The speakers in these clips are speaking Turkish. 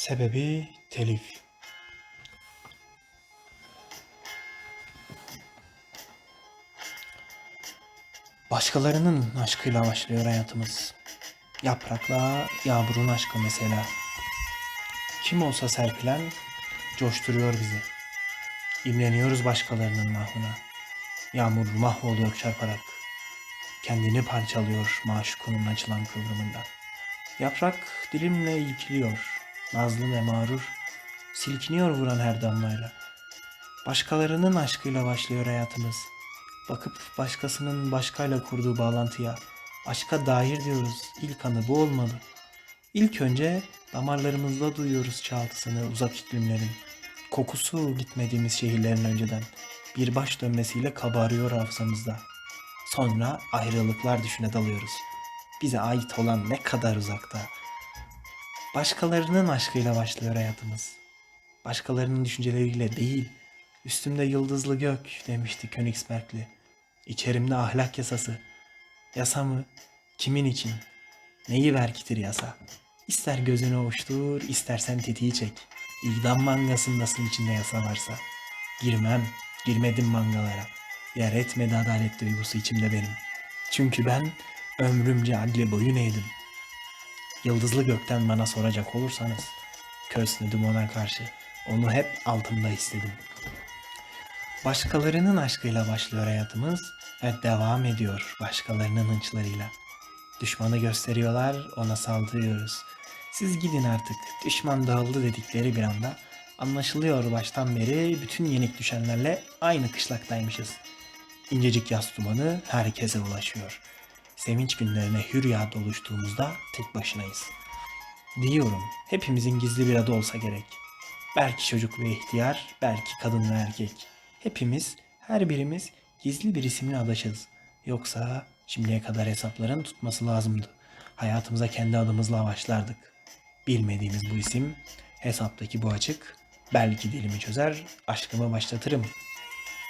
Sebebi telif. Başkalarının aşkıyla başlıyor hayatımız. Yaprakla yağmurun aşkı mesela. Kim olsa serpilen coşturuyor bizi. İmreniyoruz başkalarının mahvına. Yağmur mahvoluyor çarparak. Kendini parçalıyor maşukunun açılan kıvrımında. Yaprak dilimle ilkiliyor. Nazlı ve mağrur. Silkiniyor vuran her damlayla. Başkalarının aşkıyla başlıyor hayatımız. Bakıp başkasının başkayla kurduğu bağlantıya aşka dair diyoruz. İlk anı bu olmalı. İlk önce damarlarımızda duyuyoruz çağıltısını uzak iklimlerin. Kokusu gitmediğimiz şehirlerin önceden bir baş dönmesiyle kabarıyor hafızamızda. Sonra ayrılıklar düşüne dalıyoruz. Bize ait olan ne kadar uzakta. Başkalarının aşkıyla başlıyor hayatımız. Başkalarının düşünceleriyle değil. Üstümde yıldızlı gök demişti Königsbergli. İçerimde ahlak yasası. Yasa mı? Kimin için? Neyi verkitir yasa? İster gözünü ovuştur, istersen tetiği çek. İdam mangasındasın içinde yasa varsa. Girmem, girmedim mangalara. Yer etmedi adalet duygusu içimde benim. Çünkü ben ömrümce adli boyun eğdim. Yıldızlı gökten bana soracak olursanız, kösnüdüm ona karşı. Onu hep altımda istedim. Başkalarının aşkıyla başlıyor hayatımız ve devam ediyor başkalarının hınçlarıyla. Düşmanı gösteriyorlar, ona saldırıyoruz. Siz gidin artık, düşman dağıldı dedikleri bir anda anlaşılıyor baştan beri bütün yenik düşenlerle aynı kışlaktaymışız. İncecik yaz dumanı herkese ulaşıyor. Sevinç günlerine hür yağ doluştuğumuzda tek başınayız. Diyorum, hepimizin gizli bir adı olsa gerek. Belki çocuk ve ihtiyar, belki kadın ve erkek. Hepimiz, her birimiz gizli bir isimle adaşız. Yoksa şimdiye kadar hesapların tutması lazımdı. Hayatımıza kendi adımızla başlardık. Bilmediğimiz bu isim, hesaptaki bu açık, belki dilimi çözer, aşkımı başlatırım.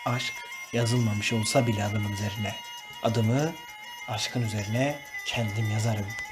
Aşk yazılmamış olsa bile adımın üzerine. Adımı aşkın üzerine kendim yazarım.''